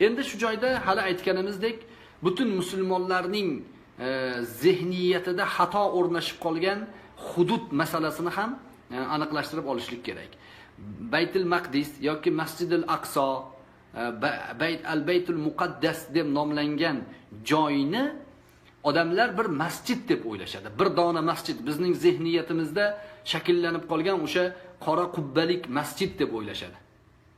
endi shu joyda hali aytganimizdek butun musulmonlarning e, zehniyatida xato o'rnashib qolgan hudud masalasini ham e, aniqlashtirib olishlik kerak. Baytul maqdis yoki masjidil aqso e, bayt al baytul muqaddas deb nomlangan joyni odamlar bir masjid deb o'ylashadi. Bir dona masjid. Bizning zehniyatimizda shakllanib qolgan o'sha qora qubbalik masjid deb o'ylashadi.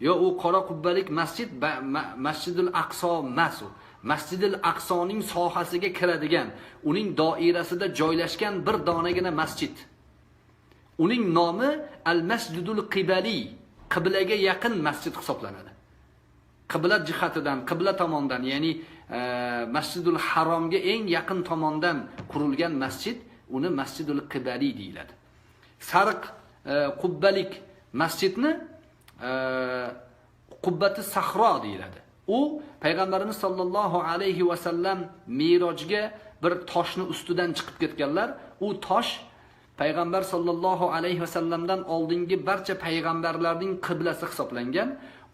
Yo u qora qubbalik masjid ma- masjidul aqso emas u. Masjidil aqsoning sohasiga kiradigan uning doirasida joylashgan bir donagina masjid. Uning nomi al masjidul qibali qiblaga yaqin masjid hisoblanadi. Qibla jihatidan qibla tomondan ya'ni e, masjidul haromga eng yaqin tomondan qurilgan masjid uni masjidul qibali deyiladi. Sariq e, qubbalik masjidni qubbati sahro deyiladi. U payg'ambarimiz sollallohu alayhi vasallam merojga bir toshni ustidan chiqib ketganlar. U tosh payg'ambar sollallohu alayhi vasallamdan oldingi barcha payg'ambarlarning qiblasi hisoblangan.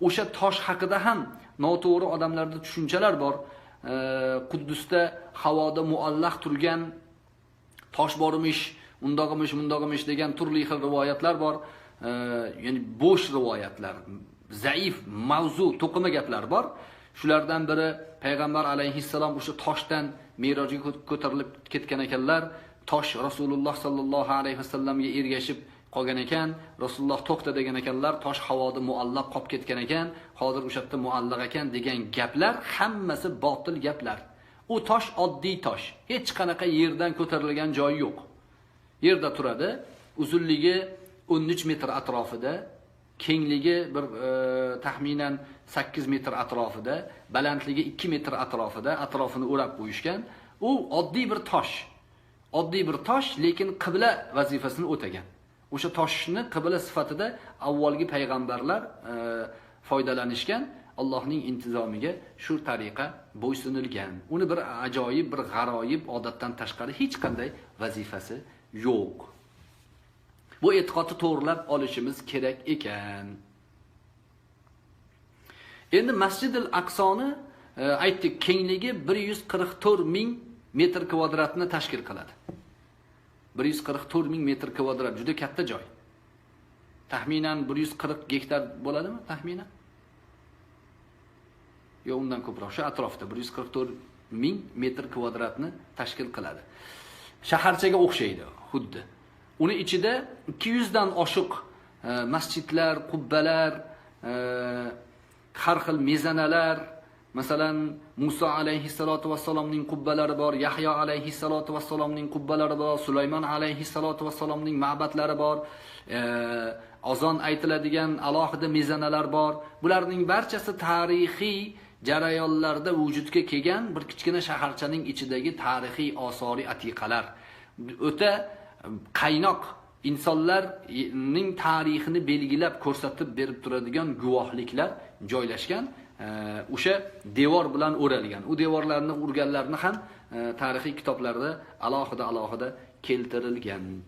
O'sha tosh haqida ham noto'g'ri odamlarda tushunchalar bor. Quddusda havoda muallaq turgan tosh bormish undoq emish degan turli xil rivoyatlar bor. Э, ya'ni bo'sh rivoyatlar zaif mavzu to'qima gaplar bor. Shulardan biri payg'ambar alayhissalom o'sha toshdan merojga ko'tarilib ketgan ekanlar. Tosh rasululloh sollallohu alayhi vasallamga ergashib qolgan ekan. Rasululloh to'xta degan ekanlar tosh havoda muallaq qolib ketgan ekan. Hozir o'sha yerda muallaq ekan degan gaplar hammasi botil gaplar. U tosh oddiy tosh. Hech qanaqa yerdan ko'tarilgan joyi yo'q. Yerda turadi uzunligi 13 metr atrofida kengligi bir e, taxminan 8 metr atrofida balandligi 2 metr atrofida atrofini o'rab qo'yishgan. U oddiy bir tosh oddiy bir tosh lekin qibla vazifasini o'tagan. O'sha toshni qibla sifatida avvalgi payg'ambarlar e, foydalanishgan. Allohning intizomiga shu tariqa bo'ysunilgan. Uni bir ajoyib bir g'aroyib odatdan tashqari hech qanday vazifasi yo'q. Bu e'tiqodni to'g'rilab olishimiz kerak ekan. Endi masjidil aqsoni e, aytdik kengligi 144 ming metr kvadratni tashkil qiladi. 144 ming metr kvadrat juda katta joy. Taxminan 140 gektar bo'ladimi taxminan? Yo undan ko'proq shu atrofda 144 ming metr kvadratni tashkil qiladi. Shaharchaga o'xshaydi xuddi. Uni ichida 200 dan oshiq e, masjidlar qubbalar e, har xil mezanalar masalan muso alayhissalotu vassalomning qubbalari bor yahyo alayhissalotu vassalomning qubbalari bor sulaymon alayhissalotu vassalomning ma'batlari bor e, azon aytiladigan alohida mezanalar bor. Bularning barchasi tarixiy jarayonlarda vujudga kelgan bir kichkina shaharchaning ichidagi tarixiy osori atiqalar. O'ta qaynoq insonlarning tarixini belgilab ko'rsatib berib turadigan guvohliklar joylashgan e, o'sha devor bilan o'ralgan. U devorlarni urganlarni ham e, tarixiy kitoblarda alohida alohida keltirilgan.